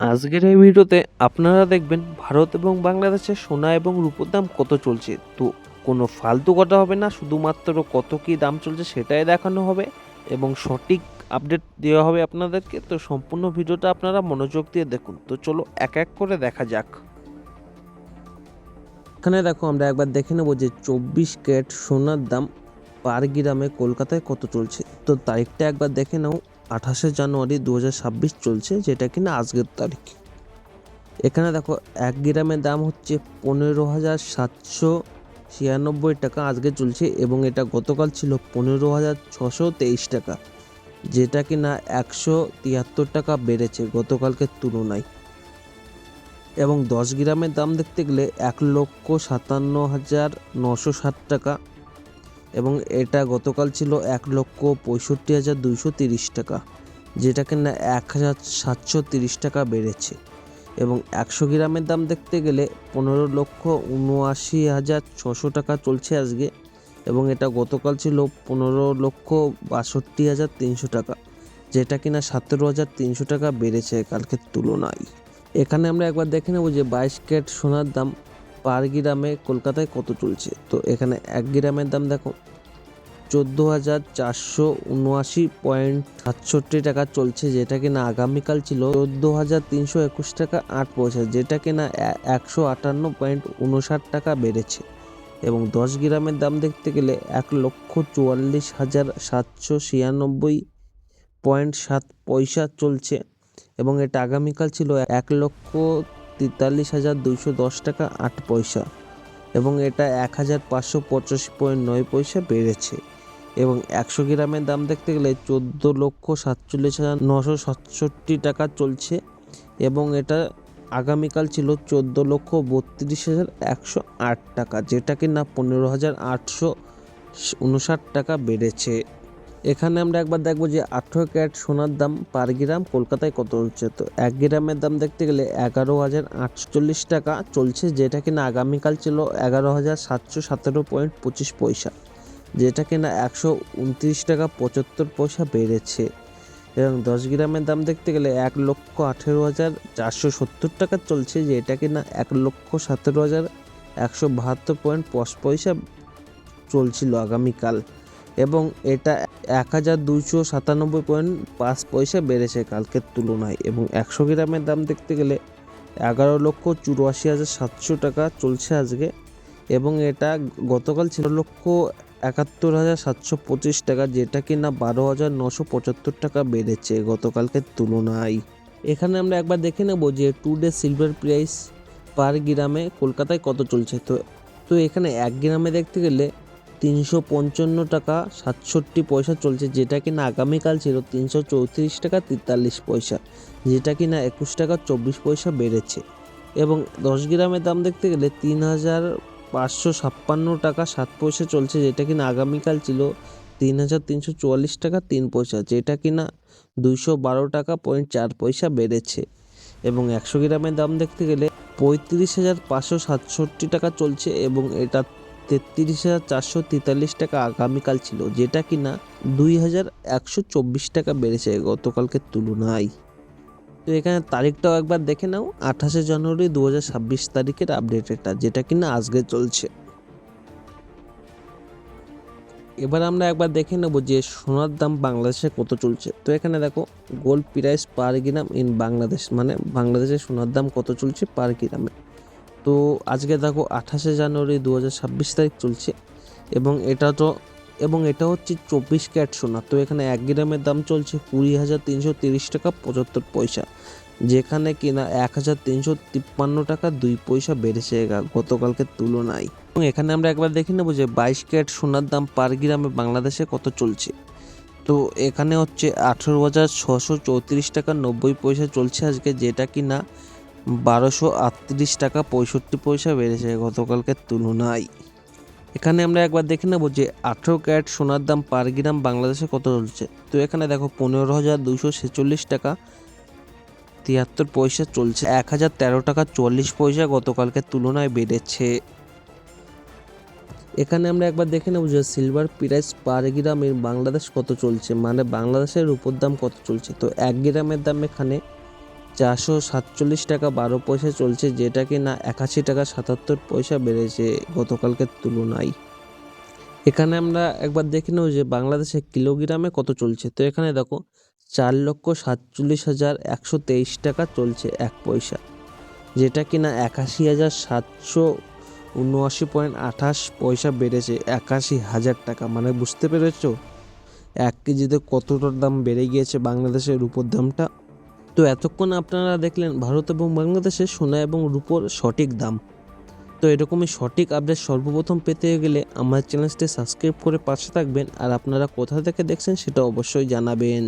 আজকের এই ভিডিওতে আপনারা দেখবেন ভারত এবং বাংলাদেশে সোনা এবং রূপোর দাম কত চলছে। তো কোনো ফালতু কথা হবে না, শুধুমাত্র কত কী দাম চলছে সেটাই দেখানো হবে এবং সঠিক আপডেট দেওয়া হবে আপনাদেরকে। তো সম্পূর্ণ ভিডিওটা আপনারা মনোযোগ দিয়ে দেখুন। তো চলো এক এক করে দেখা যাক। এখানে দেখো আমরা একবার দেখে নেব যে চব্বিশ ক্যারেট সোনার দাম পার গ্রামে কলকাতায় কত চলছে। তো তারিখটা একবার দেখে নাও। আঠাশে জানুয়ারি দু হাজার ছাব্বিশ চলছে, যেটা কিনা আজকের তারিখ। এখানে দেখো, এক গ্রামের দাম হচ্ছে পনেরো হাজার সাতশো ছিয়ানব্বই টাকা আজকে চলছে এবং এটা গতকাল ছিল পনেরো হাজার ছশো তেইশ টাকা, যেটা কিনা একশো তিয়াত্তর টাকা বেড়েছে গতকালকের তুলনায়। এবং দশ গ্রামের দাম দেখতে গেলে এক লক্ষ সাতান্ন হাজার নশো ষাট টাকা এবং এটা গতকাল ছিল এক লক্ষ পঁয়ষট্টি হাজার দুইশো তিরিশ টাকা, যেটা কিনা এক হাজার সাতশো তিরিশ টাকা বেড়েছে। এবং একশো গ্রামের দাম দেখতে গেলে পনেরো লক্ষ উনআশি হাজার ছশো টাকা চলছে আজকে, এবং এটা গতকাল ছিল পনেরো লক্ষ বাষট্টি হাজার তিনশো টাকা, যেটা কিনা সতেরো হাজার তিনশো টাকা বেড়েছে কালকের তুলনায়। এখানে আমরা একবার দেখে নেব যে বাইশ ক্যারেট সোনার দাম পার গ্রামে কলকাতায় কত চলছে? তো এখানে এক গ্রামের দাম দেখো চোদ্দ হাজার চারশো উনআশি পয়েন্ট সাতষট্টি টাকা চলছে, যেটা কিনা আগামীকাল ছিল চোদ্দ হাজার তিনশো একুশ টাকা আট পয়সা, যেটা কিনা একশো আটান্ন পয়েন্ট উনষাট টাকা বেড়েছে। এবং দশ গ্রামের দাম দেখতে গেলে এক লক্ষ চুয়াল্লিশ হাজার সাতশো ছিয়ানব্বই পয়েন্ট সাত পয়সা চলছে, এবং এটা আগামীকাল ছিল এক লক্ষ তেতাল্লিশ হাজার দুইশো দশ টাকা আট পয়সা এবং এটা এক হাজার পাঁচশো পঁচাশি পয়েন্ট নয় পয়সা বেড়েছে এবং একশো গ্রামের দাম দেখতে গেলে চোদ্দ লক্ষ সাতচল্লিশ হাজার নশো সাতষট্টি টাকা চলছে এবং এটা আগামীকাল ছিল চোদ্দ লক্ষ বত্রিশ হাজার একশো আট টাকা, যেটা কিনা পনেরো হাজার আটশো উনষাট টাকা বেড়েছে। এখানে আমরা একবার দেখব যে আঠেরো ক্যারেট সোনার দাম পার গ্রাম কলকাতায় কত হচ্ছে। তো এক গ্রামের দাম দেখতে গেলে এগারো হাজার আটচল্লিশ টাকা চলছে, যেটা কিনা আগামীকাল ছিল এগারো হাজার সাতশো সতেরো পয়েন্ট পঁচিশ পয়সা, যেটা কিনা একশো উনত্রিশ টাকা পঁচাত্তর পয়সা বেড়েছে। এবং দশ গ্রামের দাম দেখতে গেলে এক লক্ষ আঠেরো হাজার চারশো সত্তর টাকা চলছে, যেটা কিনা এক লক্ষ সতেরো হাজার একশো বাহাত্তর পয়েন্ট পাঁচ পয়সা চলছিল আগামীকাল। এবং এটা এক হাজার দুইশো সাতানব্বই পয়েন্ট পাঁচ পয়সা বেড়েছে কালকের তুলনায় এবং একশো গ্রামের দাম দেখতে গেলে এগারো লক্ষ চুরাশি হাজার সাতশো টাকা চলছে আজকে এবং এটা গতকাল ছিল লক্ষ একাত্তর হাজার সাতশো পঁচিশ টাকা, যেটা কিনা বারো হাজার নশো পঁচাত্তর টাকা বেড়েছে গতকালকের তুলনায়। এখানে আমরা একবার দেখে নেব যে today silver price per গ্রামে কলকাতায় কত চলছে। তো তো এখানে এক গ্রামে দেখতে গেলে তিনশো পঞ্চান্ন টাকা সাতষট্টি পয়সা চলছে। যেটা কিনা আগামীকাল ছিল তিনশো চৌত্রিশ টাকা তেতাল্লিশ পয়সা, যেটা কিনা একুশ টাকা চব্বিশ পয়সা বেড়েছে। এবং দশ গ্রামের দাম দেখতে গেলে তিন হাজার পাঁচশো ছাপ্পান্ন টাকা সাত পয়সা চলছে, যেটা কিনা আগামীকাল ছিল তিন হাজার তিনশো চুয়াল্লিশ টাকা তিন পয়সা, যেটা কিনা দুইশো বারো টাকা পয়েন্ট চার পয়সা বেড়েছে। এবং একশো গ্রামের দাম দেখতে গেলে পঁয়ত্রিশ হাজার পাঁচশো সাতষট্টি টাকা চলছে, এবং এটা তেত্রিশ হাজার চারশো তেতাল্লিশ টাকা আগামীকাল ছিল, যেটা কিনা দুই হাজার একশো চব্বিশ টাকা বেড়েছে গতকালকের তুলনায়। তো এখানে তারিখটাও একবার দেখে নাও, আঠাশে জানুয়ারি দু হাজার ছাব্বিশ তারিখের আপডেট এটা যেটা কিনা আজকে চলছে। এবার আমরা একবার দেখে নেব যে সোনার দাম বাংলাদেশে কত চলছে। তো এখানে দেখো gold price per gram in Bangladesh মানে বাংলাদেশে সোনার দাম কত চলছে পার গ্রামে তো আজকে দেখো আঠাশে জানুয়ারি দু হাজার ছাব্বিশ তারিখ চলছে এবং এটা তো, এবং এটা হচ্ছে চব্বিশ ক্যাট সোনা। তো এখানে এক গ্রামের দাম চলছে কুড়ি হাজার তিনশো তিরিশ টাকা পঁচাত্তর পয়সা। যেখানে কিনা এক হাজার তিনশো তিপ্পান্ন টাকা দুই পয়সা বেড়েছে গতকালকের তুলনায়। এবং এখানে আমরা একবার দেখে নেব যে বাইশ ক্যারেট সোনার দাম পার গ্রামে বাংলাদেশে কত চলছে। তো এখানে হচ্ছে আঠেরো হাজার ছশো চৌত্রিশ টাকা নব্বই পয়সা চলছে আজকে, যেটা কিনা বারোশো আটত্রিশ টাকা পঁয়ষট্টি পয়সা বেড়েছে গতকালকের তুলনায়। এখানে আমরা একবার দেখে নেব যে আঠেরো ক্যারেট সোনার দাম পার গ্রাম বাংলাদেশে কত চলছে। তো এখানে দেখো পনেরো হাজার দুশো ছেচল্লিশ টাকা তিয়াত্তর পয়সা চলছে। এক হাজার তেরো টাকা চল্লিশ পয়সা গতকালকের তুলনায় বেড়েছে। এখানে আমরা একবার দেখে নেব যে সিলভার প্রাইস পার গ্রামের বাংলাদেশ কত চলছে মানে বাংলাদেশের উপর দাম কত চলছে। তো এক গ্রামের দাম এখানে চারশো সাতচল্লিশ টাকা বারো পয়সা চলছে, যেটা কি না একাশি টাকা সাতাত্তর পয়সা বেড়েছে গতকালকের তুলনায়। এখানে আমরা একবার দেখে নেব যে বাংলাদেশে কিলোগ্রামে কত চলছে। তো এখানে দেখো, চার লক্ষ সাতচল্লিশ হাজার একশো তেইশ টাকা চলছে এক পয়সা, যেটা কিনা একাশি হাজার সাতশো উনআশি পয়েন্ট আঠাশ পয়সা বেড়েছে একাশি হাজার টাকা। মানে বুঝতে পেরেছ? এক কেজিতে কতটার দাম বেড়ে গিয়েছে বাংলাদেশের রূপোর দামটা? তো এতক্ষণ আপনারা দেখলেন ভারত এবং বাংলাদেশে সোনা এবং রূপোর সঠিক দাম। তো এরকমই সঠিক আপডেট সর্বপ্রথম পেতে গেলে আমার চ্যানেলটি সাবস্ক্রাইব করে পাশে থাকবেন আর আপনারা কোথা থেকে দেখছেন সেটা অবশ্যই জানাবেন।